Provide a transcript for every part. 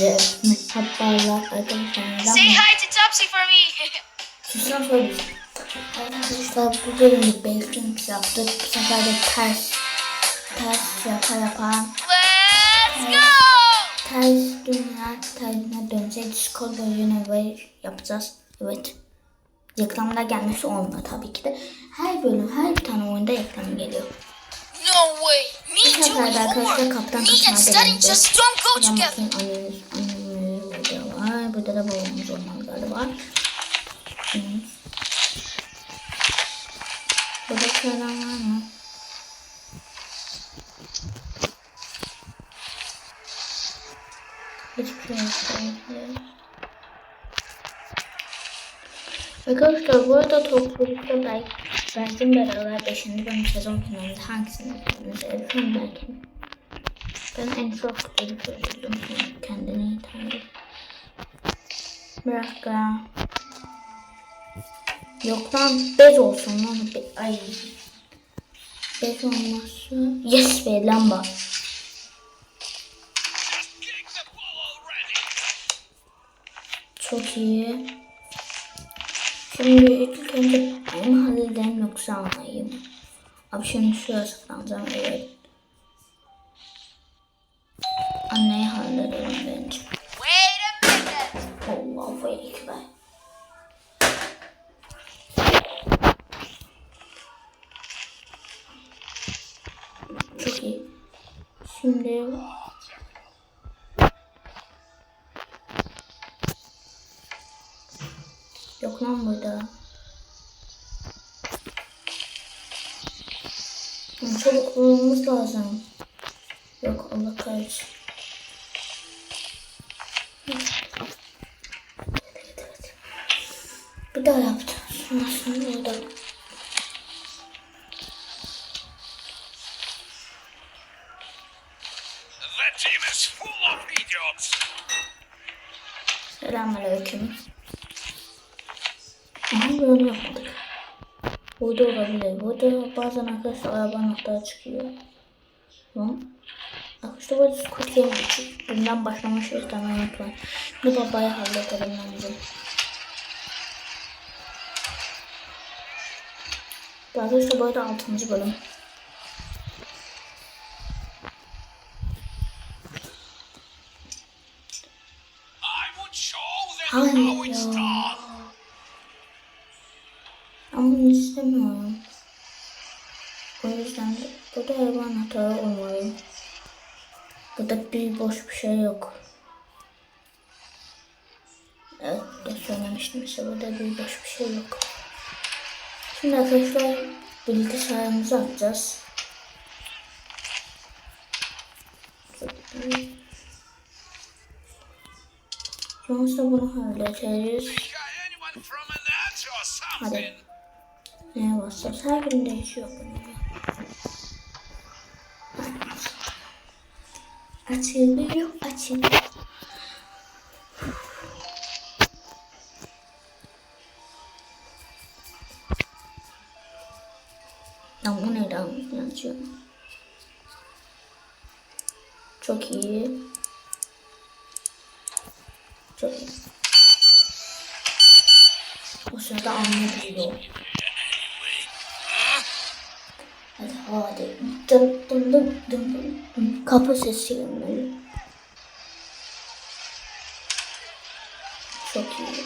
Herkese merhabalar arkadaşlar. Say hi to Topsy for me. Susam söyleyeceğim. Arkadaşlar bu bölümde Baking yaptık. Bu sefer de ters ters yapa yapa Let's go! ters dünya tersine dönecek Discord bölümüne ve yapacağız. Evet. Reklamda gelmesi olmuyor tabii ki de. Her bölüm her bir tane oyunda reklam geliyor. No way. Bu sefer de arkadaşlar kaptan bakayım annemiz, annemiz burada var. Burada da babamız olmalı galiba. Burada sıradan var mı? Hiçbir şey yok. Arkadaşlar bu arada toplulukta belki Belki beraber 5. bölüm sezon finalinde hangisini izlediniz? Elif mi belki mi? Ben en çok Elif özledim. Kendine tanrı. Bir dakika. Yok lan bez olsun lan. Be Ay. Bez olması. Yes be lamba. Çok iyi. Şimdi ilk önce ben mi halledeyim yoksa anlayayım. Abi şimdi şuraya saklanacağım evet. Anneyi hallederim bence. Wait a minute. Allahu Ekber. Çok iyi. Şimdi lazım. Yok Allah kahretsin. Bir daha yaptım. Of idiots. Selamünaleyküm. Aha böyle yapmadık. Burada olabilir. Burada bazen arkadaşlar araba noktaları çıkıyor. Tamam. Arkadaşlar bu Game için bundan başlamış göstermeyi unutmayın. Şimdi babayı halledelim bence. Bu Arkadaşlar bu arada 6. bölüm. Burada araba anahtarı olmalı. Burada bir boş bir şey yok. Evet de söylemiştim işte burada bir boş bir şey yok. Şimdi arkadaşlar bilgisayarımızı açacağız. Sonuçta bunu hallederiz. Hadi. Neye basacağız? Her gün değişiyor bunun ya. Açılıyor, açılıyor. Ya bu neyden açıyor? Çok iyi. Çok iyi. O sırada anlıyor. Hadi hadi. Dın dın dın dın dın. Kapı sesi gelmeli. Çok iyi.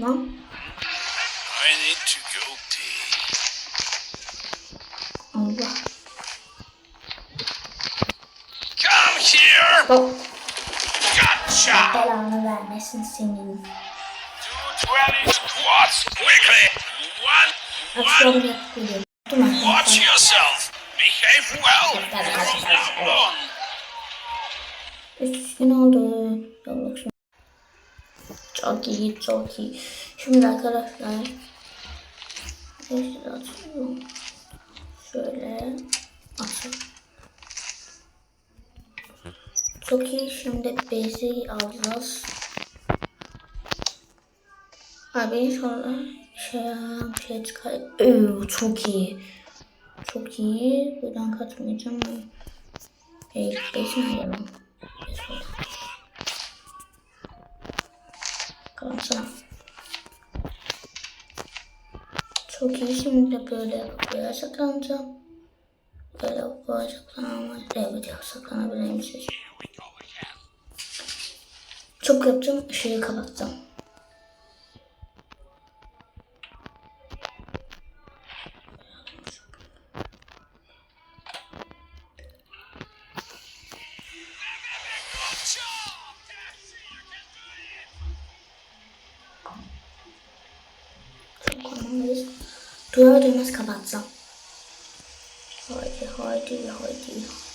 Lan. Bak. Gotcha! Belanı vermesin senin. 220 squats quickly! One, Akşam one, yapıyorum. Watch yourself! Behave well from now on! Üç gün oldu. Çok iyi, çok iyi. Şimdi arkadaşlar. Şöyle atıyorum. Şöyle atıyorum. Çok iyi. Şimdi bezi alacağız. Abi inşallah şey, bir şey çıkar. Oo, çok iyi. Çok iyi. Buradan kaçmayacağım. Hey, geçme yalan. Kalsana. Çok iyi. Şimdi böyle buraya saklanacağım. Böyle buraya saklanamaz. Evet saklanabilirim siz. Çok yapacağım. Işığı kapatacağım. Duyar duymaz kapatacağım. Haydi haydi haydi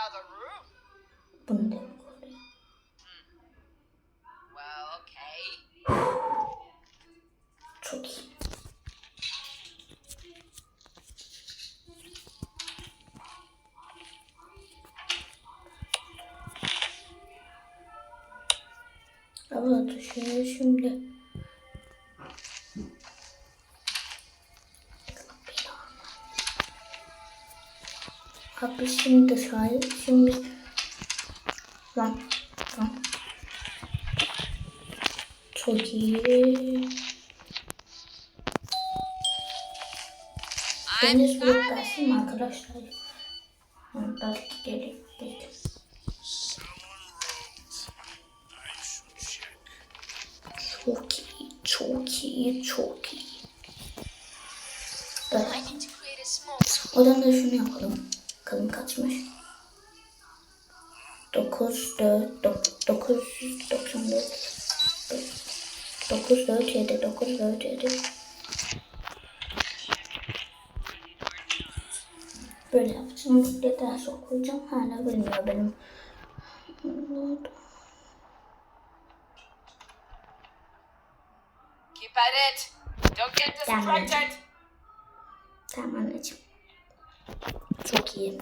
another room. Bunu demek oluyor. Well, okay. Çok iyi. Hava düşüyor şimdi. Abi şimdi dışarı şimdi lan lan çok iyi. Deniz vurup gelsin mi arkadaşlar? Ha, belki gelecek. I should check. Çok iyi, çok iyi, çok iyi. Evet. Odan da şunu yapalım. Bakalım kaçmış. 9, 4, 994. 9, 4, 7, 9, 4, 7. Böyle yapacağım. Bir daha sokacağım. Hala bilmiyor benim. Keep at it. Don't get distracted. Tamam anneciğim. Çok iyi.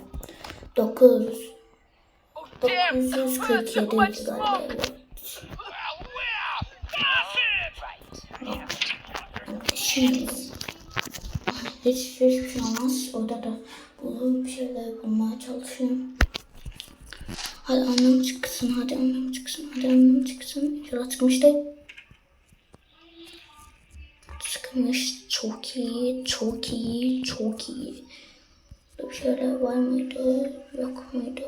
9, Oh, damn. 947 Too much galiba. Şimdi hiç hiçbir şey olmaz. Orada da bulup bir şeyler bulmaya çalışıyorum. Hadi annem çıksın, hadi annem çıksın, hadi annem çıksın. İnşallah çıkmıştı. Çıkmış. Çok iyi, çok iyi, çok iyi. Bir şeyler var mıydı, yok muydu?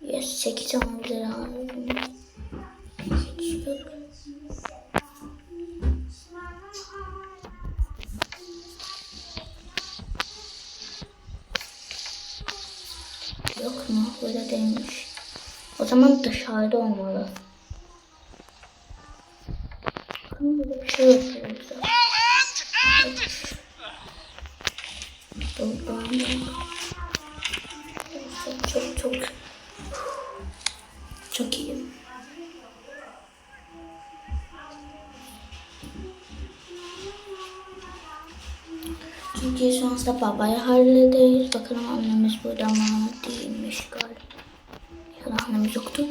Yes, 8 alabilir abi. Hiç yok. Yok mu? Böyle değilmiş. O zaman dışarıda olmalı. Çok çok iyi. Çünkü sonrasında babayı hallederiz. Bakalım annemiz burada mı değilmiş galiba. Ya annemiz yoktu.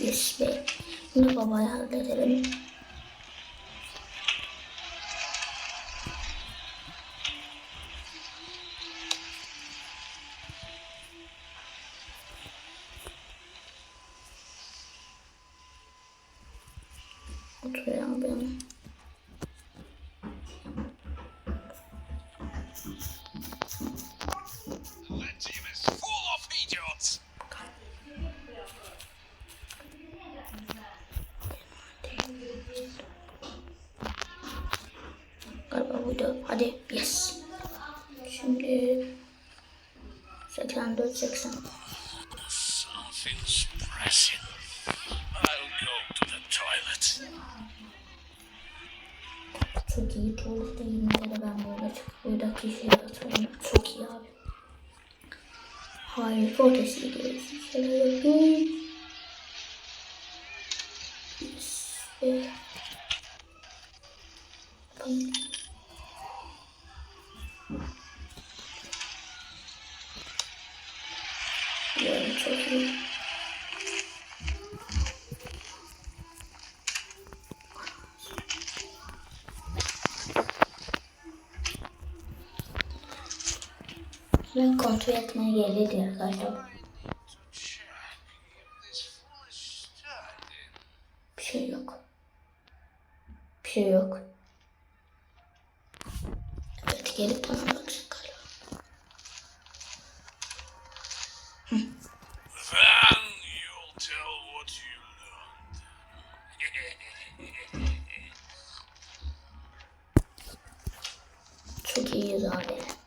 Yes be. Şimdi babayı halledelim. İdiots. Galiba buydu. Hadi Ben kontrol etmeye geldi arkadaşlar. Bir şey yok. Bir şey yok. Evet gelip bana bakacak. Then you'll tell what you learned. Çok iyiyiz abi.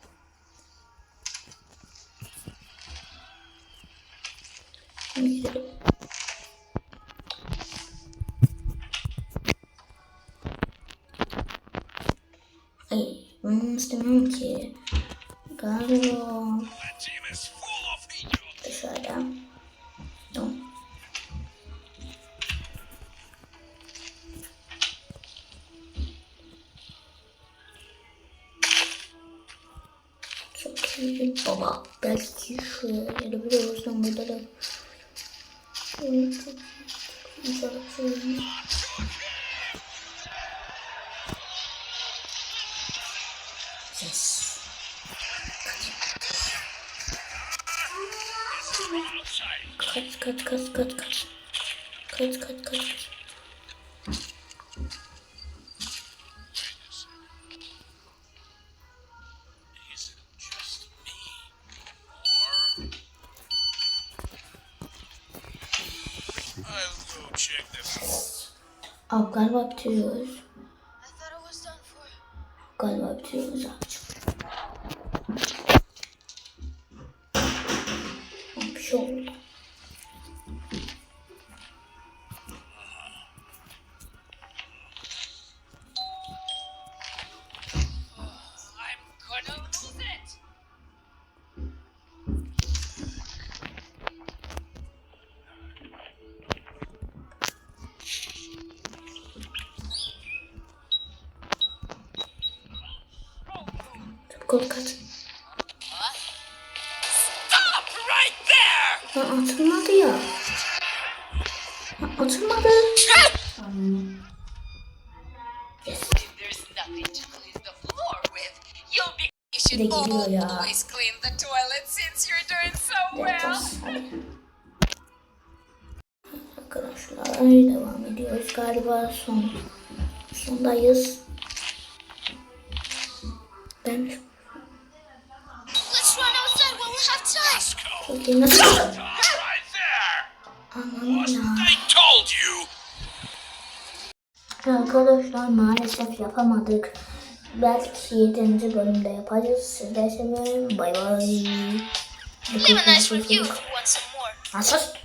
İstemiyorum ki. Galiba dışarıda. Tamam. Çok iyi baba. Belki şöyle bir olursan burada da şöyle çok güzel söyleyeyim. Yes. Kaç kaç kaç. Abi galiba bitiriyoruz. Galiba bitiriyoruz. Abi bir şey oldu. Clean the floor with. You'll be. You De geliyor ya. always clean the toilet since you're doing so well. Yaparız. Hadi. Arkadaşlar devam ediyoruz. Galiba son sondayız. Ben iyi nasıl there! Anam ya. Arkadaşlar maalesef yapamadık. Belki 7. bölümde yapacağız. Sizleri seviyorum. Bay bay. Leave a nice review if you want some more. Nasıl?